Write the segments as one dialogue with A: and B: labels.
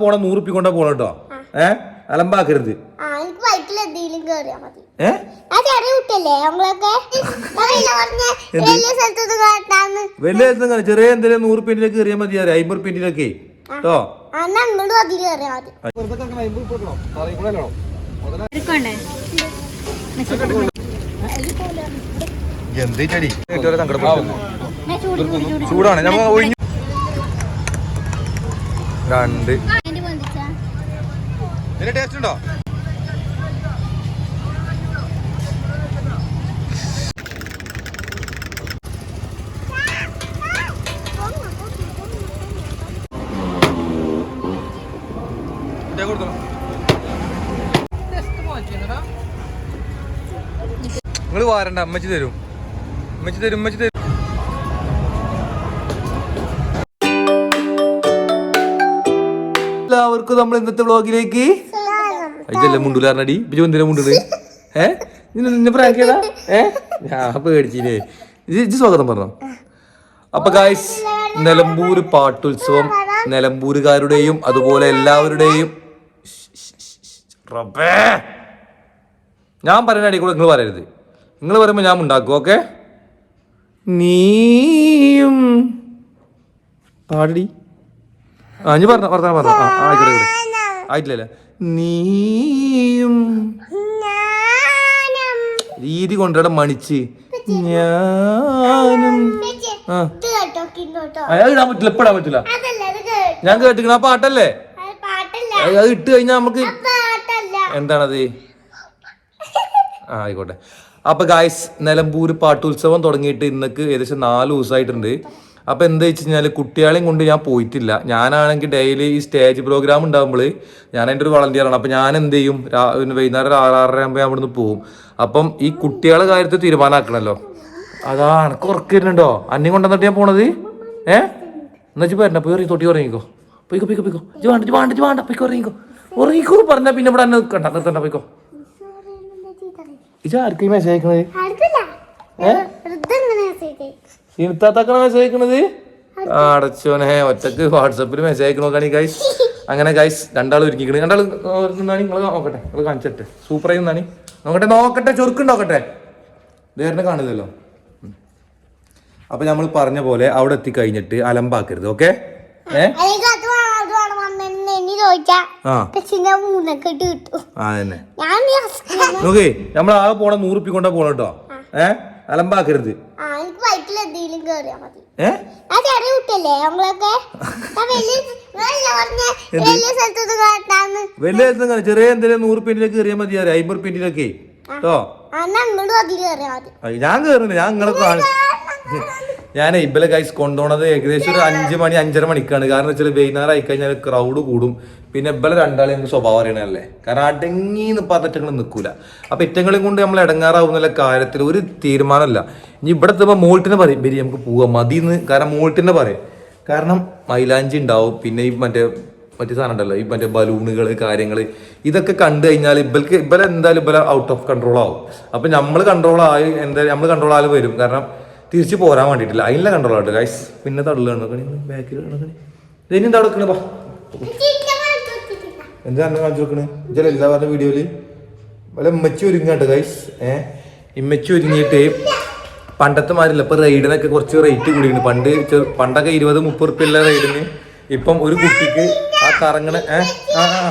A: പോണ നൂറുപ്പി കൊണ്ടാ പോണ കേട്ടോ. ഏ? അലമ്പാക്കരുത്.
B: വലിയ
A: ചെറിയ എന്തെങ്കിലും നൂറ് പിന്നിലേക്ക് കയറിയാൽ മതി അമ്പത് പിന്നിലൊക്കെ കേട്ടോ?
B: അന്ന്
A: ചൂടാണ്. നമ്മ ഒഴിഞ്ഞു രണ്ട്. ടേസ്റ്റ് ഉണ്ടോ? നിങ്ങൾ വാരണ്ട. അമ്മച്ചി തരും. അമ്മച്ചി തരും ഉമ്മച്ചി തരും. എല്ലാവർക്കും നമ്മൾ ഇന്നത്തെ വ്ളോഗിലേക്ക് ഇതല്ലേ മുണ്ടുലാറിനടി ഇപ്പൊ എന്തിനാ മുണ്ടു ഏ? നിന്നെ നിന്നെ പ്രാങ്ക് ചെയ്താ? ഏ? ഞാൻ പേടിച്ചില്ലേ ഇത് ഇത് സ്വാഗതം പറഞ്ഞോ? അപ്പൊ ഗായ്സ് നിലമ്പൂർ പാട്ടുത്സവം നിലമ്പൂരുകാരുടെയും അതുപോലെ എല്ലാവരുടെയും റബ്ബേ! ഞാൻ പറയുന്ന അടി കൂടെ നിങ്ങൾ പറയരുത്. നിങ്ങൾ പറയുമ്പോൾ ഞാൻ ഉണ്ടാക്കും ഓക്കെ? നീയും. പാടി ആ ഞാൻ പറഞ്ഞ പറഞ്ഞ പറഞ്ഞ. ആ ആയിക്കോട്ടെ ആയിക്കോട്ടെ. ആയിട്ടില്ലല്ലേ? നീയും. രീതി കൊണ്ടുവരാൻ മണിച്ച്. ഞാനും. അത് ഇടാൻ പറ്റില്ല ഇപ്പൊ ഇടാൻ പറ്റില്ല. ഞാൻ കേട്ടിക്കണ ആ പാട്ടല്ലേ?
B: അത്
A: ഇട്ട് കഴിഞ്ഞാൽ നമുക്ക് എന്താണത്? ആ ആയിക്കോട്ടെ. അപ്പൊ ഗായ്സ് നിലമ്പൂര് പാട്ടുത്സവം തുടങ്ങിയിട്ട് ഇന്നക്ക് ഏകദേശം നാല് ദിവസമായിട്ടുണ്ട്. അപ്പൊ എന്താ വെച്ച് കഴിഞ്ഞാൽ കുട്ടികളെയും കൊണ്ട് ഞാൻ പോയിട്ടില്ല. ഞാനാണെങ്കിൽ ഡെയിലി ഈ സ്റ്റേജ് പ്രോഗ്രാം ഉണ്ടാകുമ്പോൾ ഞാൻ എന്റെ ഒരു വളണ്ടിയർ ആണ്. അപ്പൊ ഞാൻ എന്ത് ചെയ്യും? വൈകുന്നേരം ഒരു ആറ് ആകുമ്പോൾ ഞാൻ ഇവിടുന്ന് പോകും അപ്പം ഈ കുട്ടികളെ കാര്യത്തിൽ തീരുമാനമാക്കണല്ലോ അതാണ്. കുറക്കുന്നുണ്ടോ അന്നേം കൊണ്ടുവന്നിട്ട് ഞാൻ പോണത്? ഏ? എന്നാ പറഞ്ഞ പോയി തൊട്ടി ഉറങ്ങിക്കോ. പോയിക്കോ പോയിക്കോ പോയിക്കോ. ജി വേണ്ട ജി വേണ്ട. ജി വേണ്ട പോയിക്കോ ഉറങ്ങിക്കോ. ഉറങ്ങിക്കോ പറഞ്ഞാൽ പിന്നെ ഇവിടെ അന്ന് നിൽക്കണ്ട നിർത്തണ്ട പോയിക്കോ. ഇത് ആർക്കും മെസ്സേജ് അയക്കണത്?
B: ഇതെങ്ങനെ മെസ്സേജ്
A: അയക്കണത്? അടച്ചോനെ ഒറ്റയ്ക്ക് വാട്സപ്പിൽ മെസ്സേജ് അയക്കണോക്കാണി ഗൈസ് അങ്ങനെ ഗൈസ് രണ്ടാൾ ഒരുക്കിക്കണ്. രണ്ടാൾ നിന്നാണ് നിങ്ങൾ നോക്കട്ടെ. നിങ്ങൾ കാണിച്ചിട്ട് സൂപ്പർ നിന്നാണ് നോക്കട്ടെ നോക്കട്ടെ ചൊറുക്ക് നോക്കട്ടെ നേരിനെ കാണില്ലല്ലോ. അപ്പൊ നമ്മൾ പറഞ്ഞ പോലെ അവിടെ എത്തിക്കഴിഞ്ഞിട്ട് അലമ്പാക്കരുത് ഓക്കെ ഏ? നോക്കേ നമ്മൾ ആകെ പോണ നൂറുപ്പി കൊണ്ടാ പോണ കേട്ടോ ഏ? അലമ്പാക്കരുത്.
B: ചെറിയ വലിയ
A: എന്തെങ്കിലും നൂറ് പിന്നിലേക്ക് കയറിയാൽ മതി അമ്പത് പിന്നിലൊക്കെ കേട്ടോ
B: കയറിയാ
A: ഞാൻ കേറുന്നില്ല ഞാൻ നിങ്ങളെ കാണി. ഞാൻ ഇബലെ ഗൈസ് കൊണ്ടുപോണത് ഏകദേശം ഒരു അഞ്ച് മണി അഞ്ചര മണിക്കാണ്. കാരണം വെച്ചാൽ വൈകുന്നേരം ആയി കഴിഞ്ഞാൽ ക്രൗഡ് കൂടും. പിന്നെ ഇബലെ രണ്ടാളെ എനിക്ക് സ്വഭാവം അറിയണല്ലേ കാരണം അടങ്ങി പറഞ്ഞിട്ടങ്ങൾ നിൽക്കൂല അപ്പൊ ഇറ്റങ്ങളും കൊണ്ട് നമ്മൾ ഇടങ്ങാറാവുന്ന കാര്യത്തിൽ ഒരു തീരുമാനമല്ല. ഇനി ഇവിടെ എത്തുമ്പോൾ മോൾട്ടിനെ പറയും ബരി നമുക്ക് പോവാം. മതിന്ന്. കാരണം മോൾട്ടിനെ പറയും. കാരണം മൈലാഞ്ചി ഉണ്ടാവും. പിന്നെ ഈ മറ്റേ മറ്റേ സാധനം ഉണ്ടല്ലോ ഈ മറ്റേ ബലൂണുകൾ കാര്യങ്ങൾ ഇതൊക്കെ കണ്ടു കഴിഞ്ഞാൽ ഇബൽക്ക് ഇബലെ എന്തായാലും ഇബല ഔട്ട് ഓഫ് കൺട്രോൾ ആവും. അപ്പൊ നമ്മൾ കൺട്രോൾ ആയി എന്തായാലും നമ്മൾ കൺട്രോൾ ആയാലും വരും. കാരണം തിരിച്ചു പോരാൻ വേണ്ടിയിട്ടില്ല അതിലെ കണ്ട്രോൾ ആയിട്ട് ഗൈസ് പിന്നെ തള്ളുകയാണ് ബാക്കിൽ ഇനി എന്താ നടക്കണേ ബാ എന്താ അന്നെ കാണിച്ചു കൊടുക്കണേ? ഇജല എല്ലാ പറഞ്ഞ വീഡിയോയിൽ വല്ല ഉമ്മച്ചി ഒരുങ്ങാട്ടോ ഗൈസ് ഏ? ഇമ്മച്ചി ഒരുങ്ങിയിട്ട് പണ്ടത്തെ മാതിരില്ല ഇപ്പൊ റൈഡിനൊക്കെ കുറച്ച് റേറ്റ് കൂടിയാണ് പണ്ട് പണ്ടൊക്കെ ഇരുപത് മുപ്പത് റുപ്യുള്ള റൈഡിന് ഇപ്പം ഒരു കുട്ടിക്ക് ആ കറങ്ങണ ഏ? ആ ആ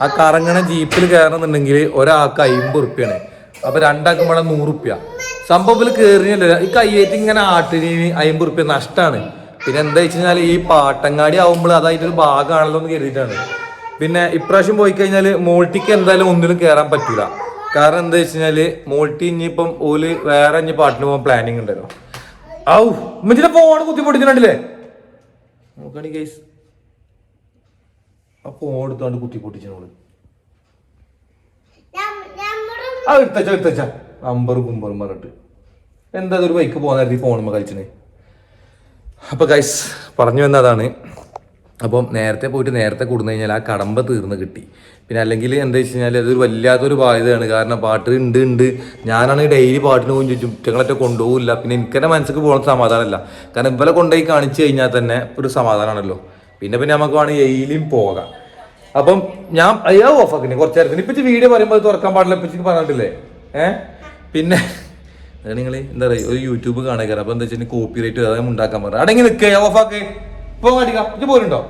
A: ആ കറങ്ങണ ജീപ്പിൽ കയറണമെന്നുണ്ടെങ്കിൽ ഒരാൾക്ക് അമ്പത് റുപ്യാണ്. അപ്പൊ രണ്ടാക്കുമ്പോഴാണ് വേണം നൂറ് റുപ്യ. സംഭവത്തിൽ കയറിയല്ലോ ഈ കയ്യേറ്റ് ഇങ്ങനെ ആട്ടിന് അമ്പത് റുപ്യ നഷ്ടമാണ് പിന്നെ എന്താ വെച്ച് കഴിഞ്ഞാൽ ഈ പാട്ടങ്ങാടി ആവുമ്പോൾ അതായിട്ട് ഒരു ഭാഗമാണല്ലോ എന്ന് കരുതിയിട്ടാണ്. പിന്നെ ഇപ്രാവശ്യം പോയി കഴിഞ്ഞാൽ മോൾട്ടിക്ക് എന്തായാലും ഒന്നിനും കയറാൻ പറ്റൂല. കാരണം എന്താ വെച്ച് കഴിഞ്ഞാൽ മോൾട്ടി ഇനിയിപ്പം ഓൽ വേറെ ഇനി പാട്ടിന് പോകാൻ പ്ലാനിങ് ഉണ്ടല്ലോ. ഔ ഉമ്മച്ചിന്റെ ഫോൺ കുത്തി പൊട്ടിച്ചിട്ടുണ്ടല്ലേ നോക്കണി കേസ് ആ ഫോൺ എടുത്തോണ്ട് കുത്തി പൊട്ടിച്ചോൾ ആ എടുത്തച്ച എടുത്തച്ച നമ്പർ കുമ്പറും പറഞ്ഞിട്ട്. എന്താ ഒരു ബൈക്ക് പോകാനായിരുന്നു ഈ ഫോണുമ്പോൾ കളിച്ചിന് അപ്പോൾ ഗൈസ് പറഞ്ഞു വന്നതാണ്. അപ്പം നേരത്തെ പോയിട്ട് നേരത്തെ കൊടുന്നു കഴിഞ്ഞാൽ ആ കടമ്പ തീർന്ന് കിട്ടി. പിന്നെ അല്ലെങ്കിൽ എന്താ വെച്ച് കഴിഞ്ഞാൽ അതൊരു വല്ലാത്തൊരു ബാധ്യതയാണ്. കാരണം പാട്ട് ഉണ്ട് ഉണ്ട്. ഞാനാണെങ്കിൽ ഡെയിലി പാട്ടിന് പോകും ചോദിച്ചു കുറ്റങ്ങളൊക്കെ കൊണ്ടുപോകില്ല പിന്നെ എനിക്ക് തന്നെ മനസ്സിൽ പോകുന്ന സമാധാനമല്ല. കാരണം ഇവരെ കൊണ്ടുപോയി കാണിച്ചു കഴിഞ്ഞാൽ തന്നെ ഒരു സമാധാനമാണല്ലോ. പിന്നെ പിന്നെ നമുക്ക് വേണമെങ്കിൽ എയിലും പോകാം. അപ്പം ഞാൻ അയ്യോ ഓഫാക്കിനെ കുറച്ച് ഇപ്പം വീഡിയോ പറയുമ്പോൾ തുറക്കാൻ പാടില്ല. ഇപ്പം പറഞ്ഞിട്ടില്ലേ? ഏഹ് പിന്നെ നിങ്ങൾ എന്താ പറയുക ഒരു യൂട്യൂബ് കാണുക അപ്പൊ എന്താ വെച്ചാൽ കോപ്പി റൈറ്റ് അതായത് ഉണ്ടാക്കാൻ പറഞ്ഞു അടങ്ങി നിൽക്കേ ഓഫാക്കേ ഫോൺ അടിക്കാം ഇത് പോരുണ്ടോ?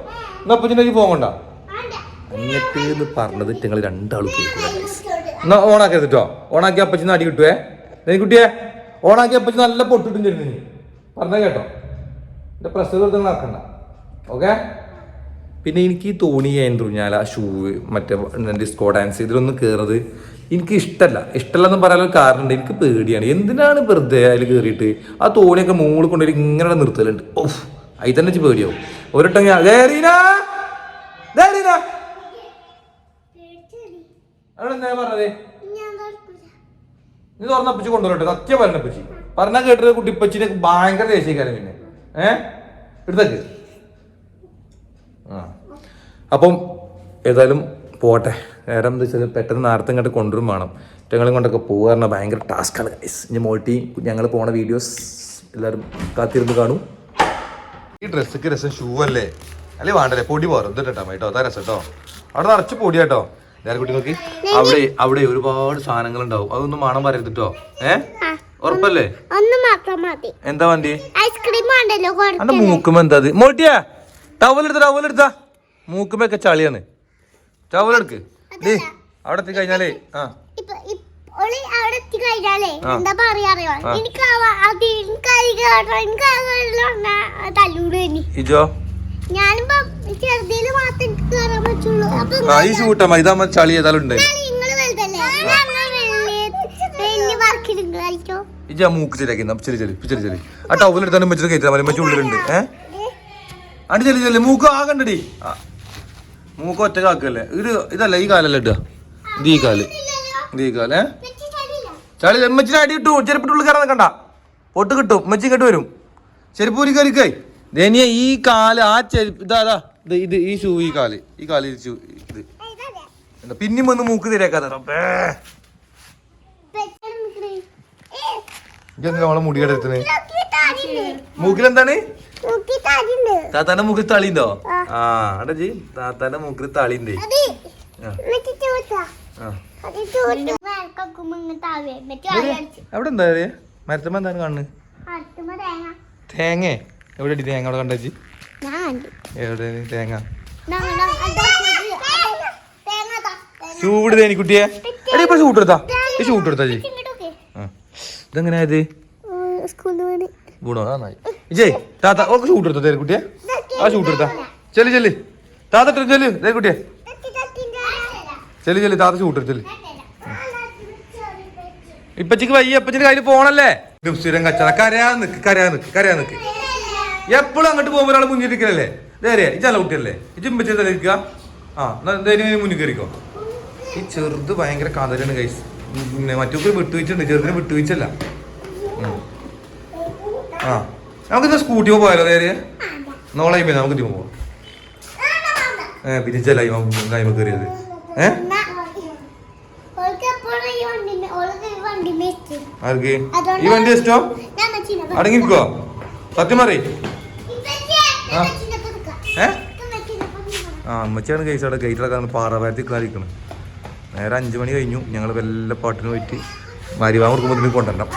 A: എന്നാ അപ്പച്ചിന്റെ പോകണ്ട എന്നിട്ട് എന്ന് പറഞ്ഞത് നിങ്ങൾ രണ്ടാളും കേൾക്കുക എന്നാ ഓണാക്കി കേട്ടോ ഓണാക്കി അപ്പച്ചിന്ന് അടി കിട്ടുവേ. നീ കുട്ടിയെ ഓണാക്കി അപ്പച്ചി നല്ല പൊട്ടിട്ടും ചെല്ലു നീ പറഞ്ഞ കേട്ടോ. എന്റെ പ്രശ്നം വെറുതെ നടക്കണ്ട. ഓക്കെ പിന്നെ എനിക്ക് തോണി ആ ഷൂ മറ്റേ ഡിസ്കോ ഡാൻസ് ഇതിലൊന്നും കയറുന്നത് എനിക്ക് ഇഷ്ടമല്ല ഇഷ്ടമല്ല എന്ന് കാരണം കാരണമുണ്ട്. എനിക്ക് പേടിയാണ്. എന്തിനാണ് വെറുതെ അതിൽ കയറിയിട്ട് ആ തോണിയൊക്കെ മുകളിൽ കൊണ്ടുപോയി ഇങ്ങനെ നിർത്തലുണ്ട്? ഓഫ് അതിൽ തന്നെ വെച്ച് പേടിയാവും. ഒരിട്ടം പറഞ്ഞത്? നീ തുറന്നപ്പച്ചി കൊണ്ടുവരട്ടെ. സത്യം പറഞ്ഞപ്പച്ചി പറഞ്ഞാൽ കേട്ടത് കുട്ടിപ്പച്ചിനെ ഭയങ്കര ദേശീയക്കാരൻ പിന്നെ. ഏ? എടുത്തേക്ക്. ആ. അപ്പം ഏതായാലും പോട്ടെ. നേരം എന്താ വെച്ചാൽ പെട്ടെന്ന് നേരത്തെ ഇങ്ങോട്ട് കൊണ്ടുവരും വേണം. ഞങ്ങളും കൊണ്ടൊക്കെ പോകുക പറഞ്ഞാൽ ഭയങ്കര ടാസ്ക്കാണ് ഗൈസ് ഇനി മോട്ടി ഞങ്ങൾ പോണ വീഡിയോസ് എല്ലാവരും കാത്തിരുന്ന് കാണും. ഈ ഡ്രസ്സൊക്കെ രസം ഷൂ അല്ലേ? അല്ലേ വേണ്ടല്ലേ? പൊടി പോകാറ് ഇത് കേട്ടോ കേട്ടോ. അതാ രസം കേട്ടോ. അവിടെ നിറച്ച് പൊടി കേട്ടോ. നേരെ കുട്ടി നോക്കി അവിടെ അവിടെ ഒരുപാട് സാധനങ്ങൾ ഉണ്ടാവും അതൊന്നും മണം പറയരുത് കേട്ടോ. ഏ? ഉറപ്പല്ലേ? എന്താ വണ്ടി? അന്റെ മൂക്കുമ്പോ എന്താ മോട്ടിയാ ടവലെടുത്ത ടവലെടുത്ത മൂക്കുമ്പൊക്കെ ചളിയാണ്. ടവലെടുക്ക് ഡേ അവിടെ എത്തി കഴിഞ്ഞാലേ ആ.
B: ഓൾ അവിടെ എത്തി കഴിഞ്ഞാലേ എന്താ പറയാ അറിയോ? എനിക്ക് എനിക്ക് തല്ലൂട്
A: ഇജോ?
B: ഞാനിപ്പോ ചെറുതിൽ മാത്രം എനിക്ക് കയറാൻ പറ്റുള്ളൂ.
A: ആ ഈ ഷൂട്ടമ്മ ഇതാകുമ്പോ ചളി ഏതായാലും ഇജ മൂക്ക് ചെറിയ ചെറിയ ചെറിയ ചെറിയ ആ ടവലെടുത്താലും വെച്ചിട്ട് കയറ്റാൻ മറ്റു ഉള്ളിലുണ്ട്. ഏ? അടി ചെറിയ ചെറിയ മൂക്ക് ആകണ്ടടി. മൂക്ക് ഒറ്റ കാക്കല്ലേ ഇത് ഇതല്ല ഈ കാലല്ല ഇടുക. ഇത് ഈ കാൽ. ഇത് ഈ കാൽ ചളി ഉമ്മച്ചിനെ അടി കിട്ടു ചെരുപ്പിട്ടുള്ളിൽ കയറാൻ നിൽക്കണ്ട. പൊട്ട് കിട്ടും ഉമ്മച്ചി കേട്ട് വരും. ചെരുപ്പ് ഒരു കയറിക്കേ. ദനിയ ഈ കാൽ ആ ചെരുപ്പ് ഇതാ ഇത് ഈ ഷൂ ഈ കാൽ ഈ കാൽ ഇത്. എന്താ പിന്നെയും വന്ന് മൂക്ക് തിരക്കാതെ റബ്ബേ. ഇതെന്താ നമ്മളെ മുടിയുടെ അടുത്തിന് മൂക്കിലെന്താണ്? താത്താന്റെ മൂക്കിൽ തളിണ്ടോ? ആ. അടജി ജി താത്താന്റെ മൂക്കിൽ തളിണ്ടേ. അവിടെ എന്താ മരത്തമ്മ എന്താണ് കാണുന്നത്? തേങ്ങ. എവിടെ അടി തേങ്ങ അവിടെ കണ്ടി എവിടെ തേങ്ങ? ചൂട് തേനിക്കുട്ടിയെ എടി ഇപ്പൊ ഷൂട്ട് എടുത്താ? ഈ ഷൂട്ട് എടുത്താ ജി ഇതെങ്ങനെയായത് ഗുണോ നന്നായി. ജയ് താത്ത ഓക്കെ ഷൂട്ട് എടുത്തോ തേരി കുട്ടിയെ? ആ ഷൂട്ട് എടുത്താ. ചെല്ലി ചെല്ലി. താത്ത ഇട്ടു ചെല്ലു തേ കുട്ടിയെ. ചെല്ലി ചെല്ലു താത്ത ഷൂട്ട് എടുത്തു ചെല്ലു. ഇപ്പച്ചിക്ക് വയ്യ ഇപ്പച്ചിന്റെ കയ്യിൽ പോണല്ലേ സ്ഥിരം കച്ചറ കരയാ നിക്ക് കരയാ നിക്ക് കരയാ നിക്ക്. എപ്പോഴും അങ്ങോട്ട് പോകുമ്പോൾ ഒരാൾ മുന്നിരിക്കലല്ലേ നേരെ കുട്ടിയല്ലേ? ഇജ് ഇമ്പച്ചി തലയിരിക്കുക ആ എന്നാ മുന്നിൽ കയറിക്കോ. ഈ ചെറുത് ഭയങ്കര കാതലാണ് കൈസ് മറ്റൊക്കെ വിട്ടുവീച്ചുണ്ട് ചെറുതിന് വിട്ടുവീച്ചല്ല ആ. നമുക്ക് ഇന്ന് സ്കൂട്ടി പോയാലോ നേരെ? നോളെ നമുക്ക് ഇതിമ പോവാം. ഏ പിന്നെ കയറിയത്? ഏ? ആർക്ക്? ഈ വണ്ടി ഇഷ്ടോ? അടങ്ങിക്കോ സത്യം മാറി ആ. ഏ? ആ അമ്മച്ചാണ് കേസ് അവിടെ ഗേറ്റ് അടക്കാൻ പാറാപാരത്തിൽ കാണിക്കണം നേരെ അഞ്ചു മണി കഴിഞ്ഞു. ഞങ്ങൾ വല്ല പാട്ടിന് പോയിട്ട് മരിവാൻ കൊടുക്കുമ്പോൾ കൊണ്ടുവരണം.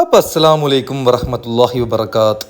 A: അപ്പോൾ അസ്സാം വലൈക്കും വറഹമത്തല്ലാഹി വബർക്കാത്ത്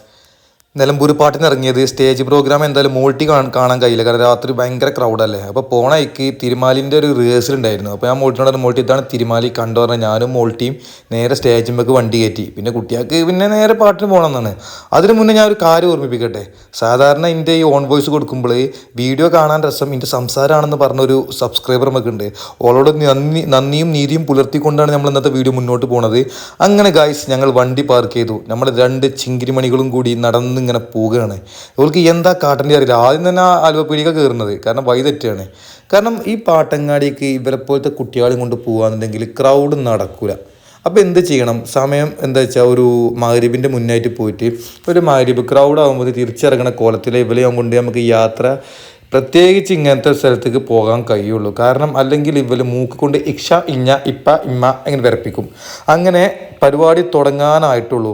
A: നിലമ്പൂർ പാട്ടിന് ഇറങ്ങിയത് സ്റ്റേജ് പ്രോഗ്രാം എന്തായാലും മോൾട്ടി കാണാൻ കഴിയില്ല. കാരണം രാത്രി ഭയങ്കര ക്രൗഡല്ലേ അപ്പോൾ പോണയ്ക്ക് തിരുമാലിന്റെ ഒരു റിഹേഴ്സൽ ഉണ്ടായിരുന്നു. അപ്പോൾ ഞാൻ മോൾട്ടിനോട് മോൾട്ടി ഇതാണ് തിരുമാലി കണ്ടു പറഞ്ഞാൽ ഞാനും മോൾട്ടിയും നേരെ സ്റ്റേജിലേക്ക് വണ്ടി കയറ്റി. പിന്നെ കുട്ടികൾക്ക് പിന്നെ നേരെ പാട്ടിന് പോകണമെന്നാണ് അതിന് മുന്നേ ഞാൻ ഒരു കാര്യം ഓർമ്മിപ്പിക്കട്ടെ? സാധാരണ എന്റെ ഈ ഓൺ വോയിസ് കൊടുക്കുമ്പോൾ വീഡിയോ കാണാൻ രസം എന്റെ സംസാരമാണെന്ന് പറഞ്ഞൊരു സബ്സ്ക്രൈബർ നമുക്ക് ഉണ്ട് ഓളോട് നന്ദി നന്ദിയും നീതിയും പുലർത്തിക്കൊണ്ടാണ് നമ്മൾ ഇന്നത്തെ വീഡിയോ മുന്നോട്ട് പോണത്. അങ്ങനെ ഗായ്സ് ഞങ്ങൾ വണ്ടി പാർക്ക് ചെയ്തു. നമ്മുടെ രണ്ട് ചിങ്കിരിമണികളും കൂടി നടന്ന് ഇങ്ങനെ പോവുകയാണ്. ഇവൾക്ക് എന്താ കാട്ടേണ്ടി അറിയില്ല. ആദ്യം തന്നെ ആ ആലുവപ്പീടിക കയറുന്നത്. കാരണം വഴി തെറ്റാണ്. കാരണം ഈ പാട്ടങ്ങാടിക്ക് ഇവരെ പോലത്തെ കുട്ടികളെയും കൊണ്ട് പോകാന്നുണ്ടെങ്കിൽ ക്രൗഡ് നടക്കൂല. അപ്പോൾ എന്ത് ചെയ്യണം? സമയം എന്താ വെച്ചാൽ ഒരു മഹരീബിന്റെ മുന്നായിട്ട് പോയിട്ട് ഒരു മഹരീബ് ക്രൗഡ് ആകുമ്പോൾ തിരിച്ചിറങ്ങണ കോലത്തിൽ ഇവരെ കൊണ്ട് നമുക്ക് യാത്ര പ്രത്യേകിച്ച് ഇങ്ങനത്തെ സ്ഥലത്തേക്ക് പോകാൻ കഴിയുള്ളൂ. കാരണം അല്ലെങ്കിൽ ഇവർ മൂക്ക് കൊണ്ട് ഇക്ഷ ഇഞ്ഞ ഇപ്പ ഇമ്മ ഇങ്ങനെ വിറപ്പിക്കും. അങ്ങനെ പരിപാടി തുടങ്ങാനായിട്ടുള്ളൂ.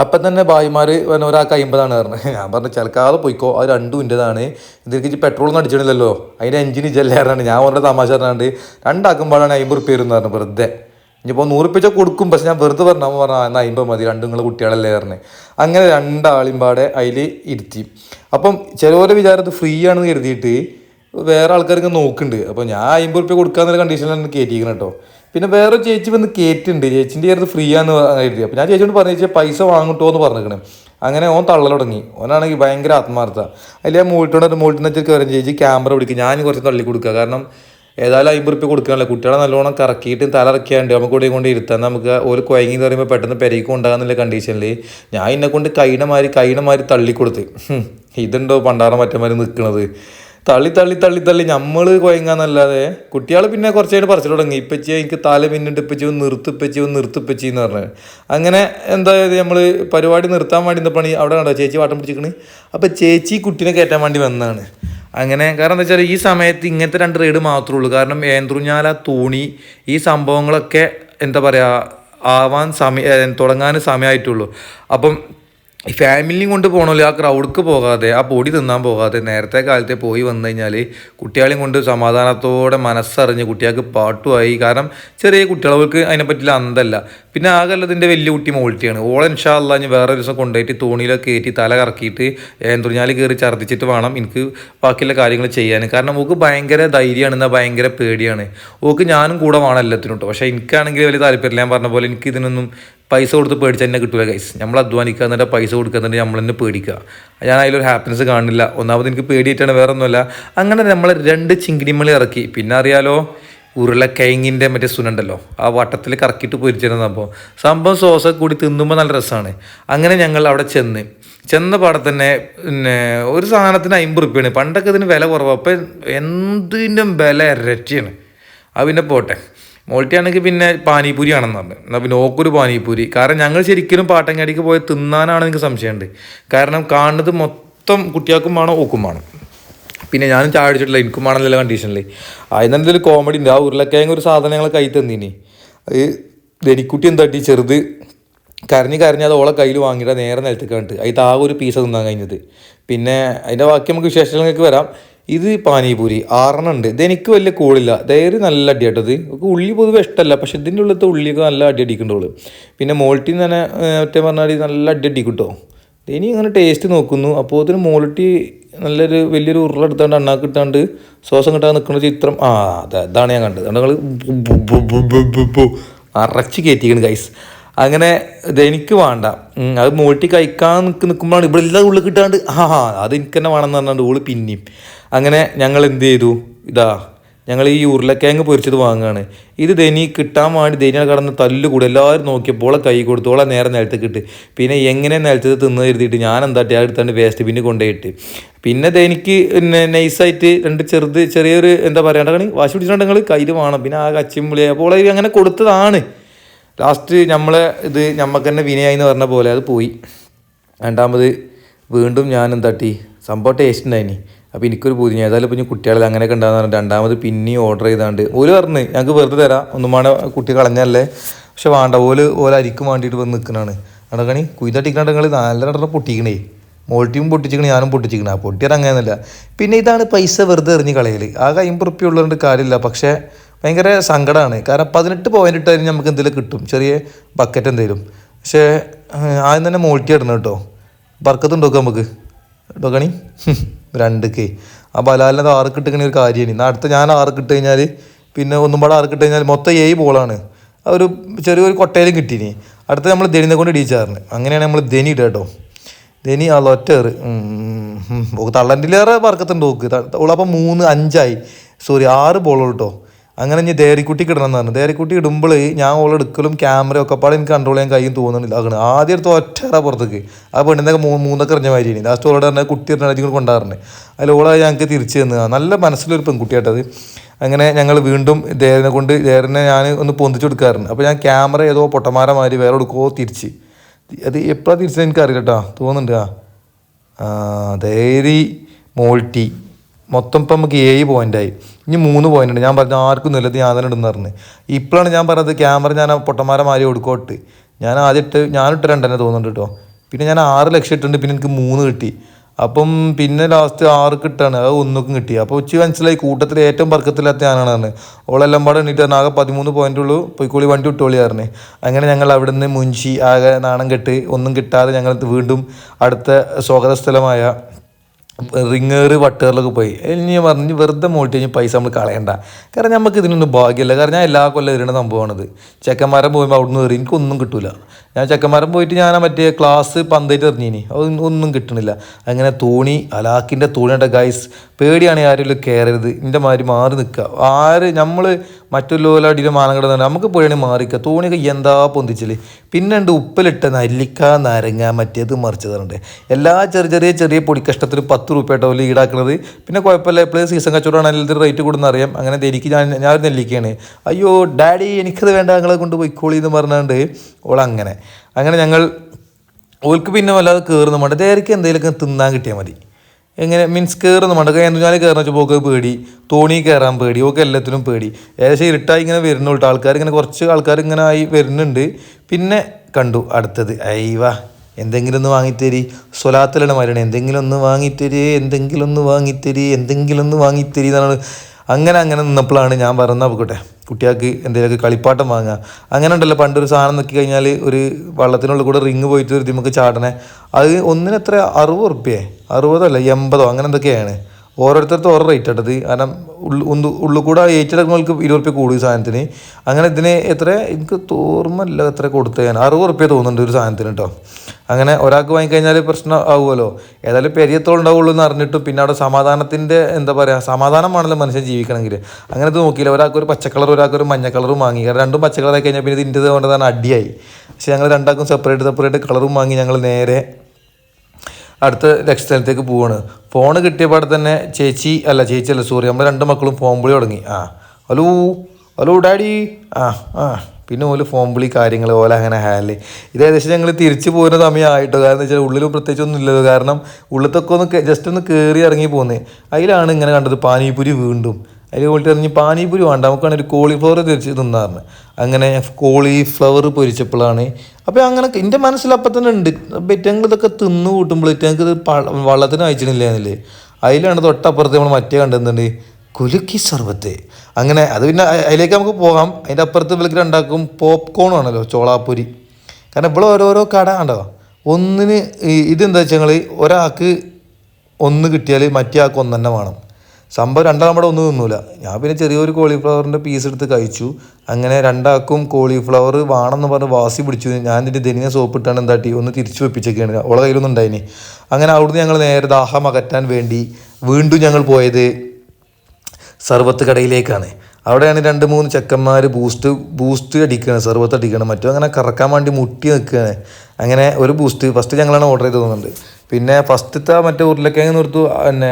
A: അപ്പം തന്നെ ഭായിമാർ പറഞ്ഞ ഒരാൾക്ക് അമ്പതാണ് പറഞ്ഞത് ഞാൻ പറഞ്ഞു ചിലക്കാതെ പോയിക്കോ അത് രണ്ടും ഇന്റെതാണ് ഇതിലേക്ക് പെട്രോളൊന്നും അടിച്ചിട്ടില്ലല്ലോ. അതിന്റെ എഞ്ചിൻ ജെല്ലാറാണ് ഞാൻ പറഞ്ഞ തമാശ പറഞ്ഞാണ്ട് രണ്ടാക്കുമ്പോഴാണ് അമ്പത് റുപ്യ വരുന്നത് പറഞ്ഞു. വെറുതെ. ഇനിയിപ്പോൾ നൂറുപ്പിച്ച കൊടുക്കും പക്ഷെ ഞാൻ വെറുതെ പറഞ്ഞു. അമ്മ പറഞ്ഞു എന്നാൽ അമ്പത് മതി രണ്ടും നിങ്ങൾ കുട്ടികളല്ലേ പറഞ്ഞ്. അങ്ങനെ രണ്ടാളും പാടെ അതിൽ ഇരുത്തി. അപ്പം ചിലവരെ വിചാരത്ത് ഫ്രീ ആണെന്ന് കരുതിയിട്ട് വേറെ ആൾക്കാർക്ക് നോക്കുന്നുണ്ട് അപ്പോൾ ഞാൻ അമ്പത് റുപ്യ കൊടുക്കാന്നുള്ള കണ്ടീഷനിലാണ് കയറ്റിയിരിക്കുന്നത് കേട്ടോ പിന്നെ വേറെ ചേച്ചി വന്ന് കേറ്റുണ്ട് ചേച്ചിന്റെ അടുത്ത് ഫ്രീ ആന്ന് കരുതി. അപ്പോൾ ഞാൻ ചേച്ചിയോട് പറഞ്ഞു ചേച്ചി പൈസ വാങ്ങിട്ടോ എന്ന് പറഞ്ഞിരിക്കണേ. അങ്ങനെ ഓൻ തള്ളൽ തുടങ്ങി ഓനാണെങ്കിൽ ഭയങ്കര ആത്മാർത്ഥ. അതിൽ ഞാൻ മൂട്ടോണ്ട് മൂട്ടിനെ വെച്ച് കയറും ചേച്ചി ക്യാമറ പിടിക്കും. ഞാൻ കുറച്ച് തള്ളി കൊടുക്കുക കാരണം ഏതായാലും അമ്പത് റുപ്യ കൊടുക്കാനല്ല കുട്ടികളെ നല്ലോണം കറക്കിയിട്ട് തലറക്കിയാണ്ട് നമുക്ക് കൂടെ കൊണ്ട് ഇരുത്താൻ നമുക്ക് ഒരു കുഴങ്ങി എന്ന് പറയുമ്പോൾ പെട്ടെന്ന് പെരയ്ക്ക് ഉണ്ടാകുന്നില്ല കണ്ടീഷനിൽ ഞാൻ എന്നെ കൊണ്ട് കൈനമാരി കൈനമാരി തള്ളിക്കൊടുത്ത്. ഇതുണ്ടോ പണ്ടാറ മറ്റന്മാർ നിൽക്കുന്നത് തള്ളി തള്ളി തള്ളി തള്ളി. നമ്മൾ കുഴങ്ങാന്നല്ലാതെ കുട്ടികൾ പിന്നെ കുറച്ച് കഴിഞ്ഞ് പറിച്ചിട്ട് തുടങ്ങി ഇപ്പച്ചി എനിക്ക് തല പിന്നിട്ട് ഇപ്പച്ചി ഒന്ന് നിർത്തിപ്പച്ചി ഒന്ന് നിർത്തിപ്പച്ചി എന്ന് പറഞ്ഞത് അങ്ങനെ എന്തായത് നമ്മൾ പരിപാടി നിർത്താൻ വേണ്ടി പണി? അവിടെ കണ്ടോ ചേച്ചി വാട്ടം പിടിച്ചിക്കണ് അപ്പോൾ ചേച്ചി കുട്ടീനെ കയറ്റാൻ വേണ്ടി വന്നതാണ്. അങ്ങനെ കാരണം എന്താ വെച്ചാൽ ഈ സമയത്ത് ഇങ്ങനത്തെ രണ്ട് റൈഡ് മാത്രമേ ഉള്ളൂ. കാരണം ഏന്ത്രുഞ്ഞാല തൂണി ഈ സംഭവങ്ങളൊക്കെ എന്താ പറയുക ആവാൻ സമയം തുടങ്ങാൻ സമയമായിട്ടുള്ളൂ. അപ്പം ഈ ഫാമിലിയും കൊണ്ട് പോകണമല്ലോ ആ ക്രൗഡ്ക്ക് പോകാതെ ആ പൊടി തിന്നാൻ പോകാതെ നേരത്തെ കാലത്തെ പോയി വന്നു കഴിഞ്ഞാൽ കുട്ടികളെയും കൊണ്ട് സമാധാനത്തോടെ മനസ്സറിഞ്ഞ് കുട്ടികൾക്ക് പാട്ടുമായി. കാരണം ചെറിയ കുട്ടികൾക്ക് അതിനെപ്പറ്റിയുള്ള അന്തല്ല. പിന്നെ ആകല്ലതിന്റെ വലിയ കുട്ടി മോൾട്ടിയാണ്. ഓളെ ഇൻഷാല്ല ഞാൻ വേറെ ദിവസം കൊണ്ടുപോയിട്ട് തോണിയിലൊക്കെ കയറ്റി തല കറക്കിയിട്ട് ഏന്തുറിഞ്ഞാൽ കയറി ഛർദ്ദിച്ചിട്ട് വേണം എനിക്ക് ബാക്കിയുള്ള കാര്യങ്ങൾ ചെയ്യാൻ കാരണം ഓക്ക് ഭയങ്കര ധൈര്യമാണ് എന്നാൽ ഭയങ്കര പേടിയാണ്. ഓക്ക് ഞാനും കൂടെ വേണം എല്ലാത്തിനും കേട്ടോ പക്ഷേ എനിക്കാണെങ്കിൽ വലിയ താല്പര്യമില്ല. ഞാൻ പറഞ്ഞ പോലെ എനിക്ക് ഇതിനൊന്നും പൈസ കൊടുത്ത് പേടിച്ച് തന്നെ കിട്ടുക ഗൈസ് നമ്മൾ അധ്വാനിക്കുക എന്നിട്ട് പൈസ കൊടുക്കുക എന്നിട്ട് നമ്മൾ തന്നെ പേടിക്കുക. ഞാൻ അതിലൊരു ഹാപ്പിനെസ് കാണില്ല. ഒന്നാമത് എനിക്ക് പേടിയിട്ടാണ് വേറെ ഒന്നുമല്ല അങ്ങനെ നമ്മൾ രണ്ട് ചിങ്കിടിമളി ഇറക്കി. പിന്നെ അറിയാലോ ഉരുളക്കിഴങ്ങിന്റെ മറ്റേ സുനുണ്ടല്ലോ ആ വട്ടത്തിൽ കറക്കിയിട്ട് പൊരിച്ചിരുന്ന സംഭവം സംഭവം സോസൊക്കെ കൂടി തിന്നുമ്പോൾ നല്ല രസമാണ് അങ്ങനെ ഞങ്ങൾ അവിടെ ചെന്ന്. ചെന്ന പാടെ തന്നെ പിന്നെ ഒരു സാധനത്തിന് അമ്പത് റുപ്യാണ്. പണ്ടൊക്കെ ഇതിന് വില കുറവാണ് അപ്പം എന്തിനും വില ഇരട്ടിയാണ്. അത് പിന്നെ പോട്ടെ. മോൾട്ടിയാണെങ്കിൽ പിന്നെ പാനിപൂരി ആണെന്ന് പറഞ്ഞു. എന്നാൽ പിന്നെ ഓക്കൊരു പാനിപൂരി കാരണം ഞങ്ങൾ ശരിക്കും പാട്ടങ്ങാടിക്ക് പോയി തിന്നാനാണ് എനിക്ക് സംശയമുണ്ട്. കാരണം കാണുന്നത് മൊത്തം കുട്ടികൾക്കും വേണം ഓക്കും വേണം. പിന്നെ ഞാനും ചായ അടിച്ചിട്ടില്ല എനിക്കും വേണമെന്നുള്ള കണ്ടീഷനിൽ അതിന് എന്തെങ്കിലും കോമഡി ഉണ്ട്. ആ ഉരുളക്കിഴങ്ങ് ഒരു സാധനം ഞങ്ങൾ കൈ തന്നീനി. അത് ധനിക്കുട്ടി എന്താട്ടി ചെറുത് കരഞ്ഞ് കരഞ്ഞ് അത് ഓളെ കയ്യിൽ വാങ്ങിയിട്ട് നേരെ നിലത്തേക്ക് കണ്ടിട്ട്. അതിൽ ആ ഒരു പീസ് തിന്നാൻ കഴിഞ്ഞത്. പിന്നെ അതിന്റെ ബാക്കി നമുക്ക് വിശേഷങ്ങൾക്ക് വരാം. ഇത് പാനിപൂരി ആറെണ്ണം ഉണ്ട്. ഇത് എനിക്ക് വലിയ കൂളില്ല ദയറി നല്ല അടി കേട്ടത് ഒക്കെ ഉള്ളി പൊതുവെ ഇഷ്ടമല്ല. പക്ഷെ ഇതിന്റെ ഉള്ളിലത്തെ ഉള്ളിയൊക്കെ നല്ല അടി അടിക്കുന്നുള്ളൂ. പിന്നെ മോൾട്ടി തന്നെ ഒറ്റ പറഞ്ഞാൽ നല്ല അടി അടിക്കും കേട്ടോ ഇനി ഇങ്ങനെ ടേസ്റ്റ് നോക്കുന്നു. അപ്പോൾ അതിന് മോളിറ്റി നല്ലൊരു വലിയൊരു ഉരുളെടുത്താണ്ട് അണ്ണാക്ക് ഇട്ടാണ്ട് ശ്വാസം കിട്ടാൻ നിൽക്കുന്ന ചിത്രം. ആ അതെ അതാണ് ഞാൻ കണ്ടത്. അതുകൊണ്ട് ഞങ്ങൾ അറച്ച് കയറ്റിക്കണം ഗൈസ് അങ്ങനെ എനിക്ക് വേണ്ട. അത് മൂട്ടി കഴിക്കാൻ നിൽക്ക് നിൽക്കുമ്പോഴാണ് ഇവിടെ എല്ലാം ഉള്ളിൽ കിട്ടാണ്ട് ആ അത് എനിക്ക് തന്നെ വേണമെന്ന് പറഞ്ഞാണ്ട് ഓൾ പിന്നെയും. അങ്ങനെ ഞങ്ങൾ എന്ത് ചെയ്തു? ഇതാ ഞങ്ങൾ ഈ ഉരുളക്കിഴങ്ങ് പൊരിച്ചത് വാങ്ങുകയാണ് ഇത് ധനി കിട്ടാൻ വേണ്ടി ധനിയാണ് കടന്ന് തല്ലുകൂടി എല്ലാവരും നോക്കിയപ്പോൾ കൈ കൊടുത്തു. ഓളെ നേരെ ഇട്ട്. പിന്നെ എങ്ങനെ നിലത്തത് തിന്ന് കരുതിയിട്ട് ഞാൻ എന്താട്ടി ആ എടുത്താണ്ട് വേസ്റ്റ് പിന്നെ കൊണ്ടുപോയിട്ട്. പിന്നെ ധനിക്ക് പിന്നെ നൈസായിട്ട് രണ്ട് ചെറുത് ചെറിയൊരു എന്താ പറയുക വാശി പിടിച്ചിട്ടുണ്ടെങ്കിൽ കയ്യിൽ വേണം. പിന്നെ ആ കച്ചിമ്പിളി അപ്പോൾ അങ്ങനെ കൊടുത്തതാണ്. ലാസ്റ്റ് നമ്മളെ ഇത് നമുക്ക് തന്നെ വിനയായി എന്ന് പറഞ്ഞ പോലെ അത് പോയി. രണ്ടാമത് വീണ്ടും ഞാൻ എന്താട്ടി സംഭവം ടേസ്റ്റ് ഉണ്ടായിനി അപ്പോൾ എനിക്കൊരു ഞാൻ ഏതായാലും ഇപ്പം കുട്ടികളെ അങ്ങനെയൊക്കെ ഉണ്ടാകുന്ന രണ്ടാമത് പിന്നെയും ഓർഡർ ചെയ്താണ്ട് ഓൽ പറഞ്ഞ് ഞങ്ങൾക്ക് വെറുതെ തരാം. ഒന്നും വേണ കുട്ടി കളഞ്ഞല്ലേ പക്ഷെ വേണ്ട ഓൽ ഓല അരിക്കും വേണ്ടിയിട്ട് വന്ന് നിൽക്കണാണ് അടക്കണി കുയ്തട്ടിക്കാണ്ട് നിങ്ങൾ നല്ല നടന്ന പൊട്ടിക്കണേ. മോൾട്ടിയും പൊട്ടിച്ചിക്കണേ ഞാനും പൊട്ടിച്ചിക്കണേ. ആ പൊട്ടിയത് അങ്ങനെയൊന്നുമില്ല. പിന്നെ ഇതാണ് പൈസ വെറുതെ എറിഞ്ഞ് കളയൽ ആകെ അമ്പത് റുപ്യ ഉള്ളതുകൊണ്ട് കാര്യമില്ല. പക്ഷേ ഭയങ്കര സങ്കടമാണ് കാരണം പതിനെട്ട് പോയിന്റ് ഇട്ടാലും നമുക്ക് എന്തെങ്കിലും കിട്ടും. ചെറിയ ബക്കറ്റ് എന്തെങ്കിലും. പക്ഷേ ആദ്യം തന്നെ മോൾട്ടി ഇടണം കേട്ടോ. ബർക്കത്ത് നോക്കാം നമുക്ക്? കേട്ടോ കണി? രണ്ട് കെ ആ ബലാലിനത് ആറ് കിട്ടുകണ ഒരു കാര്യമാണ്. അടുത്ത ഞാൻ ആറ് കിട്ട് കഴിഞ്ഞാൽ പിന്നെ ഒന്നും പാടെ ആറ് കിട്ട് കഴിഞ്ഞാൽ മൊത്തം ഏഴ് ബോളാണ് ഒരു ചെറിയൊരു കൊട്ടയിലും കിട്ടീനി. അടുത്ത നമ്മൾ ധനിനെ കൊണ്ട് ഇടിച്ചാറിന് അങ്ങനെയാണ് നമ്മൾ ധനി ഇടുക കേട്ടോ. ധനി ആ ഒറ്റ തള്ളന്റെ ഏറെ വർക്കത്തുണ്ട് നോക്ക് ഓളപ്പം മൂന്ന് അഞ്ചായി. സോറി ആറ് ബോളുള്ളൂ കേട്ടോ. അങ്ങനെ ഇനി ദേരിക്കുട്ടി ഇടണം എന്ന് പറഞ്ഞു. ദേരിക്കുട്ടി ഇടുമ്പോൾ ഞാൻ ഓൾ എടുക്കലും ക്യാമറ ഒക്കെ പാടെ എനിക്ക് കൺട്രോൾ ചെയ്യാൻ കഴിയും തോന്നുന്നില്ല. അങ്ങനെ ആദ്യം എടുത്ത് ഒറ്റ പുറത്തേക്ക്. ആ പെണ്ണിന്റെ മൂ മൂന്നൊക്കെ എറിഞ്ഞ മാതിരി ലാസ്റ്റ് ഓളോട് പറഞ്ഞാൽ കുട്ടി എറിഞ്ഞാൽ കൊണ്ടാറുണ്ട് അതിൽ ഓളെ ഞങ്ങൾക്ക് തിരിച്ചു തന്നു. നല്ല മനസ്സിലൊരു പെൺകുട്ടിയായിട്ടത് അങ്ങനെ ഞങ്ങൾ വീണ്ടും ദേരനെ കൊണ്ട് ദേരനെ ഞാൻ ഒന്ന് പൊന്തിച്ചു കൊടുക്കാറുണ്ട്. അപ്പോൾ ഞാൻ ക്യാമറ ഏതോ പൊട്ടന്മാരമാതിരി വേറെ എടുക്കുമോ തിരിച്ച്. അത് എപ്പോഴാണ് തിരിച്ചത് എനിക്കറിയില്ല കേട്ടോ തോന്നുന്നുണ്ട്. ആ ധൈരി മോൾട്ടി. മൊത്തം ഇപ്പം നമുക്ക് ഏഴ് പോയിന്റായി ഇനി മൂന്ന് പോയിന്റ് ഉണ്ട്. ഞാൻ പറഞ്ഞു ആർക്കും നിലത്ത് ഞാൻ തന്നെ ഇടുന്ന പറഞ്ഞു. ഇപ്പോഴാണ് ഞാൻ പറഞ്ഞത് ക്യാമറ ഞാൻ പൊട്ടന്മാരെ മാറി കൊടുക്കോട്ട് ഞാൻ ആദ്യം ഇട്ട് ഞാനിട്ട് രണ്ടെന്നെ തോന്നുന്നുണ്ട് കേട്ടോ. പിന്നെ ഞാൻ ആറ് ലക്ഷം ഇട്ടിട്ടുണ്ട് പിന്നെ എനിക്ക് മൂന്ന് കിട്ടി. അപ്പം പിന്നെ ലാസ്റ്റ് ആറ് കിട്ടാണ്. അത് ഒന്നുക്കും കിട്ടി. അപ്പോൾ ഉച്ച മനസ്സിലായി കൂട്ടത്തിൽ ഏറ്റവും വർക്കത്തില്ലാത്ത ഞാനാണ് ഓളെല്ലാം പാടെ എണ്ണിട്ട് പറഞ്ഞു, ആകെ പതിമൂന്ന് പോയിന്റ് ഉള്ളൂ പൊയ്ക്കോളി വണ്ടി വിട്ടോളിയായിരുന്നു അങ്ങനെ ഞങ്ങൾ അവിടെ നിന്ന് മുൻഷി ആകെ നാണം കെട്ട് ഒന്നും കിട്ടാതെ ഞങ്ങൾ വീണ്ടും അടുത്ത സ്വാഗത സ്ഥലമായ റിങ്ങേറ് വട്ടുകാരിലൊക്കെ പോയി. ഇനി ഞാൻ പറഞ്ഞു വെറുതെ മോട്ടി കഴിഞ്ഞ് പൈസ നമ്മൾ കളയണ്ട. കാരണം നമുക്ക് ഇതിനൊന്നും ഭാഗ്യമില്ല. കാരണം ഞാൻ എല്ലാ കൊല്ലം എറിയണ സംഭവമാണിത്. ചെക്കന്മാരെ പോകുമ്പോൾ അവിടുന്ന് എറിയും എനിക്കൊന്നും കിട്ടൂല. ഞാൻ ചെക്കന്മാരൻ പോയിട്ട് ഞാൻ മറ്റേ ക്ലാസ് പന്തേറ്റ് എറിഞ്ഞിനി. അത് ഒന്നും കിട്ടണില്ല. അങ്ങനെ തോണി അലാക്കിന്റെ തോണിയുടെ ഗൈസ് പേടിയാണ് ആരെങ്കിലും കയറരുത് എന്റെ മാതിരി മാറി നിൽക്കുക ആര് നമ്മൾ മറ്റൊരു മറ്റുള്ളവരുടെ മാനം കിടന്നാണ് നമുക്ക് പേടി മാറിക്കുക തോണിയൊക്കെ എന്താ പൊന്തിച്ചില്ലേ പിന്നെ ഉണ്ട് ഉപ്പിലിട്ട നെല്ലിക്ക നാരങ്ങ മറ്റേത് മറിച്ചതുണ്ട് എല്ലാ ചെറിയ ചെറിയ ചെറിയ പൊടിക്കഷ്ടത്തിൽ പത്ത് രൂപയായിട്ടോ ലീഡാക്കുന്നത് പിന്നെ കുഴപ്പമില്ല. എപ്പോഴും സീസൺ കച്ചവടമാണെങ്കിൽ ഇതിൽ റേറ്റ് കൂടുന്ന അറിയാം. അങ്ങനെ എനിക്ക് ഞാൻ ഞാൻ നെല്ലിക്കയാണ്. അയ്യോ ഡാഡി എനിക്കത് വേണ്ട ഞങ്ങളെ കൊണ്ട് പോയിക്കോളി എന്ന് പറഞ്ഞാണ്ട് ഓളങ്ങനെ. അങ്ങനെ ഞങ്ങൾ ഓൽക്ക് പിന്നെ വല്ലാതെ കയറുന്ന മണ്ട. ഡയറിക്ക് എന്തെങ്കിലുമൊക്കെ തിന്നാൻ കിട്ടിയാൽ മതി. എങ്ങനെ മീൻസ് കയറുന്ന മണ്ട. എന്തുഞ്ഞാൽ കയറുന്ന വെച്ചപ്പോൾ ഓക്ക് പേടി. തോണി കയറാൻ പേടി. ഓക്ക് എല്ലാത്തിനും പേടി. ഏകദേശം ഇരുട്ടായി ഇങ്ങനെ വരുന്നുള്ളൂ ആൾക്കാർ ഇങ്ങനെ കുറച്ച് ആൾക്കാർ ഇങ്ങനെ ആയി വരുന്നുണ്ട്. പിന്നെ കണ്ടു അടുത്തത്. അയ്യവാ എന്തെങ്കിലും ഒന്ന് വാങ്ങിത്തരി. സ്വലാത്തിലാണ് മരണം എന്തെങ്കിലും ഒന്ന് വാങ്ങിത്തരി എന്തെങ്കിലും ഒന്ന് വാങ്ങിത്തരി എന്തെങ്കിലും ഒന്ന് വാങ്ങിത്തരി എന്നാണ്. അങ്ങനെ അങ്ങനെ നിന്നപ്പോഴാണ് ഞാൻ പറഞ്ഞാൽ പോയിക്കോട്ടെ കുട്ടികൾക്ക് എന്തെങ്കിലുമൊക്കെ കളിപ്പാട്ടം വാങ്ങുക. അങ്ങനെ ഉണ്ടല്ലോ പണ്ടൊരു സാധനം നോക്കി കഴിഞ്ഞാൽ ഒരു വള്ളത്തിനുള്ളിൽ കൂടെ റിങ് പോയിട്ട് ഒരു നമുക്ക് ചാടണേ. അത് ഒന്നിനെത്ര അറുപത് ഉറുപ്പ്യേ? അറുപതോ അല്ല എൺപതോ? അങ്ങനെ എന്തൊക്കെയാണ്? ഓരോരുത്തർക്ക് ഓരോ റേറ്റ് ഇട്ടത് കാരണം ഉള്ളു ഉന്തു ഉള്ളു കൂടെ ഏറ്റെടുക്കുന്നവർക്ക് ഇരുപത് റുപ്യ കൂടും സാധനത്തിന്. അങ്ങനെ ഇതിന് എത്ര? എനിക്ക് തോർമ്മല്ല എത്ര കൊടുത്തത് ഞാൻ. അറുപത് റുപ്യ തോന്നുന്നുണ്ട് ഒരു സാധനത്തിന് കേട്ടോ അങ്ങനെ ഒരാൾക്ക് വാങ്ങിക്കഴിഞ്ഞാൽ പ്രശ്നം ആവുമല്ലോ. ഏതായാലും പെരിയത്തോളം ഉണ്ടാവുള്ളൂ എന്ന് അറിഞ്ഞിട്ട് പിന്നെ അവിടെ സമാധാനത്തിന്റെ എന്താ പറയുക സമാധാനമാണല്ലോ മനുഷ്യൻ ജീവിക്കണമെങ്കിൽ. അങ്ങനെ ഇത് നോക്കിയില്ല. ഒരാൾക്ക് ഒരു പച്ച കളർ ഒരാൾക്ക് ഒരു മഞ്ഞ കളറും വാങ്ങി. കാരണം രണ്ടും പച്ചക്കളറായി കഴിഞ്ഞാൽ പിന്നെ ഇതിന്റെ കൊണ്ടതാണ് അടിയായി. പക്ഷേ ഞങ്ങൾ രണ്ടാൾക്കും സെപ്പറേറ്റ് സെപ്പറേറ്റ് കളറും വാങ്ങി ഞങ്ങൾ നേരെ അടുത്ത ലക്ഷ്യസ്ഥലത്തേക്ക് പോവാണ്. ഫോൺ കിട്ടിയപ്പോൾ തന്നെ ചേച്ചി അല്ല ചേച്ചി അല്ല സോറി നമ്മൾ രണ്ട് മക്കളും ഫോൺ വിളി തുടങ്ങി. ആ ഹലോ ഹലോ ഡാഡി. ആ ആ പിന്നെ ഓൽ ഫോൺ വിളി കാര്യങ്ങൾ ഓല അങ്ങനെ ഹാൽ ഇത് ഏകദേശം ഞങ്ങൾ തിരിച്ചു പോകുന്ന സമയമായിട്ടോ. കാരണം വെച്ചാൽ ഉള്ളിൽ പ്രത്യേകിച്ച് ഒന്നും ഇല്ലല്ലോ. കാരണം ഉള്ളിലത്തൊക്കെ ഒന്ന് ജസ്റ്റ് ഒന്ന് കയറി ഇറങ്ങി പോകുന്നത് അതിലാണ് ഇങ്ങനെ കണ്ടത്. പാനിപൂരി വീണ്ടും. അതിൽ പോയിട്ട് ഇറങ്ങി പാനിപൂരി വേണ്ട. നമുക്കാണ് ഒരു കോളിഫ്ലവർ തിരിച്ച് തിന്നാറിന്. അങ്ങനെ കോളിഫ്ലവർ പൊരിച്ചപ്പോഴാണ് അപ്പോൾ അങ്ങനെ എന്റെ മനസ്സിൽ അപ്പം തന്നെ ഉണ്ട് ബെറ്റങ്ങൾ ഇതൊക്കെ തിന്ന് കൂട്ടുമ്പോൾ ഞങ്ങൾക്ക് ഇത് വള്ളത്തിന് അയച്ചിട്ടില്ല എന്നല്ലേ അതിലാണ് തൊട്ടപ്പുറത്ത് നമ്മൾ മറ്റേ കണ്ടെന്നുണ്ട് കുലുക്കി സർവത്ത് അങ്ങനെ അത് പിന്നെ അതിലേക്ക് നമുക്ക് പോകാം. അതിന്റെ അപ്പുറത്ത് വിളിക്കൽ ഉണ്ടാക്കും പോപ്കോൺ ആണല്ലോ ചോളാപ്പൂരി. കാരണം ഇവിടെ ഓരോരോ കട ഉണ്ടോ ഒന്നിന് ഇതെന്താ വെച്ചാൽ ഒരാൾക്ക് ഒന്ന് കിട്ടിയാൽ മറ്റേ ആൾക്ക് ഒന്ന് തന്നെ വേണം. സംഭവം രണ്ടാം നമ്മുടെ ഒന്നും തിന്നൂല. ഞാൻ പിന്നെ ചെറിയൊരു കോളിഫ്ലവറിന്റെ പീസ് എടുത്ത് കഴിച്ചു. അങ്ങനെ രണ്ടാക്കും കോളിഫ്ലവർ വേണമെന്ന് പറഞ്ഞ് വാസി പിടിച്ചു. ഞാൻ ഇതിന്റെ ധനിയ സോപ്പ് ഇട്ടാണ് എന്താട്ടി? ഒന്ന് തിരിച്ചു വെപ്പിച്ചൊക്കെയാണ് ഓളെ കയ്യിലൊന്നും ഉണ്ടായിനി. അങ്ങനെ അവിടുന്ന് ഞങ്ങൾ നേരെ ദാഹം അകറ്റാൻ വേണ്ടി വീണ്ടും ഞങ്ങൾ പോയത് സർവത്ത് കടയിലേക്കാണ്. അവിടെയാണ് രണ്ട് മൂന്ന് ചെക്കന്മാർ ബൂസ്റ്റ് ബൂസ്റ്റ് അടിക്കുകയാണ് സർബത്ത് അടിക്കണം മറ്റും അങ്ങനെ കറക്കാൻ വേണ്ടി മുട്ടി നിൽക്കുകയാണ് അങ്ങനെ ഒരു ബൂസ്റ്റ് ഫസ്റ്റ് ഞങ്ങളാണ് ഓർഡർ ചെയ്ത് തോന്നുന്നുണ്ട് പിന്നെ ഫസ്റ്റത്തെ മറ്റേ ഉരുളക്കിഴങ്ങ് നിർത്തു പിന്നെ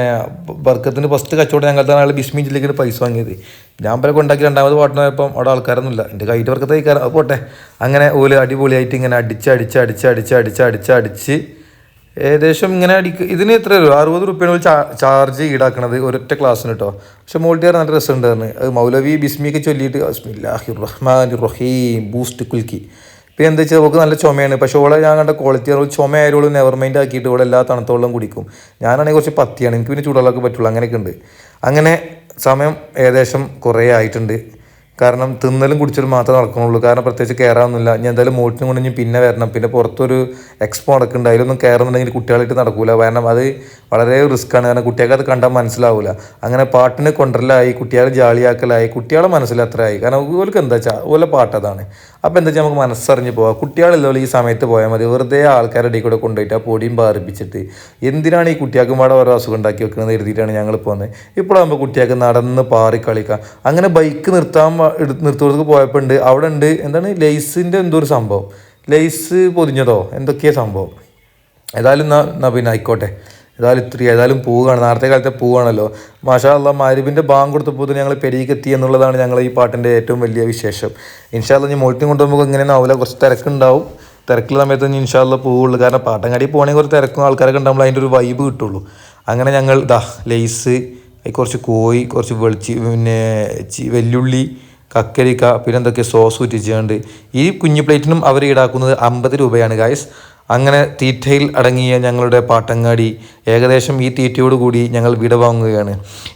A: ബർക്കത്തിന് ഫസ്റ്റ് കച്ചവടം ഞങ്ങളുടെ ആൾ ബിസ്മി ജില്ലയ്ക്ക് പൈസ വാങ്ങിയത്. ഞാൻ പോലെ കൊണ്ടാക്കി രണ്ടാമത് പാട്ടിന് പോയപ്പം അവിടെ ആൾക്കാരൊന്നുമില്ല. എന്റെ കൈറ്റ് വർക്കത്തെ പോട്ടെ. അങ്ങനെ ഓൽ അടിപൊളിയായിട്ട് ഇങ്ങനെ അടിച്ച് അടിച്ച് അടിച്ച് അടിച്ച് അടിച്ച് അടിച്ച് അടിച്ച് ഏകദേശം ഇങ്ങനെ അടിക്ക് ഇതിന് എത്ര രൂപ? അറുപത് റുപ്യാണ് ചാർജ് ഈടാക്കണത് ഒരൊറ്റ ക്ലാസ്സിന് കേട്ടോ പക്ഷെ മോൾട്ടിയാർ നല്ല രസമുണ്ടായിരുന്നു അത് മൗലവി ബിസ്മിയൊക്കെ ചൊല്ലിയിട്ട് ബിസ്മില്ലാഹി റഹ്മാൻ റഹീം ബൂസ്റ്റ് കുൽക്കി. ഇപ്പം എന്താ വെച്ചാൽ അവൾക്ക് നല്ല ചുമയാണ്. പക്ഷെ ഓളെ ഞാൻ കണ്ട ക്വാളിറ്റി അവൾ ചുമ ആയാലും നെവർ മൈൻഡ് ആക്കിയിട്ട് ഇവിടെ എല്ലാ തണുത്ത വെള്ളം കുടിക്കും. ഞാനാണെങ്കിൽ കുറച്ച് പത്തിയാണ്. എനിക്ക് പിന്നെ ചൂടുവെള്ളമൊക്കെ പറ്റുള്ളൂ. അങ്ങനെയൊക്കെ ഉണ്ട്. അങ്ങനെ സമയം ഏകദേശം കുറേ ആയിട്ടുണ്ട്. കാരണം തിന്നലും കുടിച്ചാലും മാത്രമേ നടക്കുന്നുള്ളൂ. കാരണം പ്രത്യേകിച്ച് കയറാനൊന്നുമില്ല ഞാൻ എന്തായാലും മോട്ടിനും കൊണ്ട് ഇനി പിന്നെ വരണം. പിന്നെ പുറത്തൊരു എക്സ്പോ നടക്കുന്നുണ്ട്. അതിലൊന്നും കയറുന്നുണ്ടെങ്കിൽ കുട്ടികളായിട്ട് നടക്കൂല. കാരണം അത് വളരെ റിസ്ക്കാണ് കാരണം കുട്ടികൾക്ക് അത് കണ്ടാൽ മനസ്സിലാവില്ല അങ്ങനെ പാട്ടിന് കൊണ്ടല്ലായി കുട്ടികളെ ജാളിയാക്കലായി കുട്ടികളെ മനസ്സിലത്രയായി കാരണം ഓർക്ക് എന്താ വെച്ചാൽ ഓലെ പാട്ട് അതാണ്. അപ്പോൾ എന്താ വെച്ചാൽ നമുക്ക് മനസ്സറിഞ്ഞ് പോവാം. കുട്ടികളില്ല ഈ സമയത്ത് പോയാൽ മതി. വെറുതെ ആൾക്കാരുടെ കൂടെ കൊണ്ടുപോയിട്ട് ആ പൊടിയും പാറിപ്പിച്ചിട്ട് എന്തിനാണ് ഈ കുട്ടികൾക്കും പാടെ ഓരോ അസുഖം ഉണ്ടാക്കി വെക്കുന്നത് എഴുതിയിട്ടാണ് ഞങ്ങൾ പോകുന്നത് ഇപ്പോഴാകുമ്പോൾ കുട്ടികൾക്ക് നടന്ന് പാറി കളിക്കാം. അങ്ങനെ ബൈക്ക് നിർത്താൻ വ- എടു- നിർത്തുന്നവർക്ക് പോയപ്പോൾ ഉണ്ട്. അവിടെ ഉണ്ട്. എന്താണ്? ലേസിന്റെ എന്തോ ഒരു സംഭവം. ലേസ് പൊതിഞ്ഞതോ? എന്തൊക്കെയാ സംഭവം? ഏതായാലും എന്നാ എന്നാ പിന്നെ ആയിക്കോട്ടെ. ഏതായാലും ഇത്രയും ഏതായാലും പോവുകയാണ്. നേരത്തെ കാലത്തെ പോവുകയാണല്ലോ. മാഷാ അല്ല മാരിബിന്റെ ബാങ്ക് കൊടുത്തപ്പോൾ ഞങ്ങൾ പെരിയ്ക്ക് എത്തി എന്നുള്ളതാണ് ഞങ്ങൾ ഈ പാട്ടിന്റെ ഏറ്റവും വലിയ വിശേഷം. ഇൻഷാല്ല ഞാൻ മോൾട്ടിയും കൊണ്ടുപോകുമ്പോൾ ഇങ്ങനെ ആവില്ല കുറച്ച് തിരക്കുണ്ടാവും. തിരക്കുള്ള സമയത്ത് ഇനി ഇൻഷാല്ല പോവുള്ളൂ. കാരണം പാട്ടങ്ങാടി പോകണമെങ്കിൽ കുറച്ച് തിരക്കും ആൾക്കാരൊക്കെ ഉണ്ടാകുമ്പോൾ അതിന്റെ ഒരു വൈബ് കിട്ടുള്ളൂ. അങ്ങനെ ഞങ്ങൾ ലേസ് അതിൽ കുറച്ച് കോഴി കുറച്ച് വെളിച്ചി പിന്നെ വെല്ലുള്ളി കക്കരിക്ക പിന്നെന്തൊക്കെ സോസ് ഉറ്റിച്ചുകൊണ്ട് ഈ കുഞ്ഞു പ്ലേറ്റിനും അവർ ഈടാക്കുന്നത് അമ്പത് രൂപയാണ് ഗായ്സ് അങ്ങനെ തീറ്റയിൽ അടങ്ങിയ ഞങ്ങളുടെ പാട്ടങ്ങാടി ഏകദേശം ഈ തീറ്റയോട് കൂടി ഞങ്ങൾ വിട വാങ്ങുകയാണ്.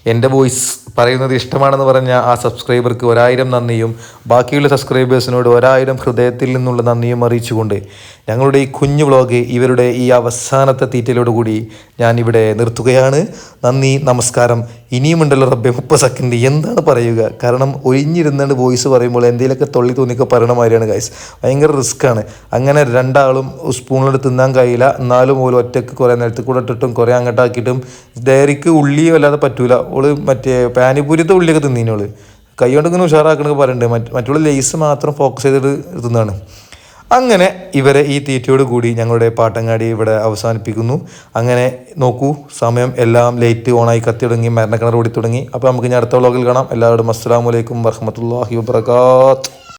A: എന്റെ വോയിസ് പറയുന്നത് ഇഷ്ടമാണെന്ന് പറഞ്ഞ ആ സബ്സ്ക്രൈബർക്ക് ഒരായിരം നന്ദിയും ബാക്കിയുള്ള സബ്സ്ക്രൈബേഴ്സിനോട് ഒരായിരം ഹൃദയത്തിൽ നിന്നുള്ള നന്ദിയും അറിയിച്ചുകൊണ്ട് ഞങ്ങളുടെ ഈ കുഞ്ഞു വ്ളോഗ് ഇവരുടെ ഈ അവസാനത്തെ തീറ്റയിലോട് കൂടി ഞാൻ ഇവിടെ നിർത്തുകയാണ്. നന്ദി നമസ്കാരം. ഇനിയുമുണ്ടല്ലോ റബ്ബെ മുപ്പത് സെക്കൻഡ്. എന്താണ് പറയുക? കാരണം ഒഴിഞ്ഞിരുന്നാണ് വോയിസ് പറയുമ്പോൾ എന്തെങ്കിലുമൊക്കെ തൊള്ളി തോന്നിയൊക്കെ പറയണ മാതിരിയാണ് ഗൈസ് ഭയങ്കര റിസ്ക്കാണ് അങ്ങനെ രണ്ടാളും സ്പൂണിലെടുത്ത് തിന്നാൻ കഴിയില്ല. എന്നാലും ഓൽ ഒറ്റയ്ക്ക് കുറേ നേരത്തെ കൂടെ ഇട്ടിട്ടും കുറേ അങ്ങോട്ടാക്കിയിട്ടും ഡയറിക്ക് ഉള്ളി വല്ലാതെ പറ്റൂല. ഓൾ മറ്റേ പാനിപൂരിത്തെ ഉള്ളിയൊക്കെ തിന്നീനോൾ കൈ കൊണ്ട് ഇങ്ങനെ ഉഷാറാക്കണൊക്കെ പറയുന്നുണ്ട് മറ്റ് മറ്റുള്ള ലേസ് മാത്രം ഫോക്കസ് ചെയ്തിട്ട് തിന്നാണ്. അങ്ങനെ ഇവരെ ഈ തീറ്റയോട് കൂടി ഞങ്ങളുടെ പാട്ടങ്ങാടി ഇവിടെ അവസാനിപ്പിക്കുന്നു. അങ്ങനെ നോക്കൂ സമയം എല്ലാം ലൈറ്റ് ഓണായി കത്തി തുടങ്ങി മരണക്കിണർ ഓടി തുടങ്ങി. അപ്പോൾ നമുക്ക് ഇനി അടുത്ത വ്ളോഗിൽ കാണാം. എല്ലാവരോടും അസ്സാം വലൈക്കും വർഹമത്തല്ലാഹി വാബർക്കാത്ത്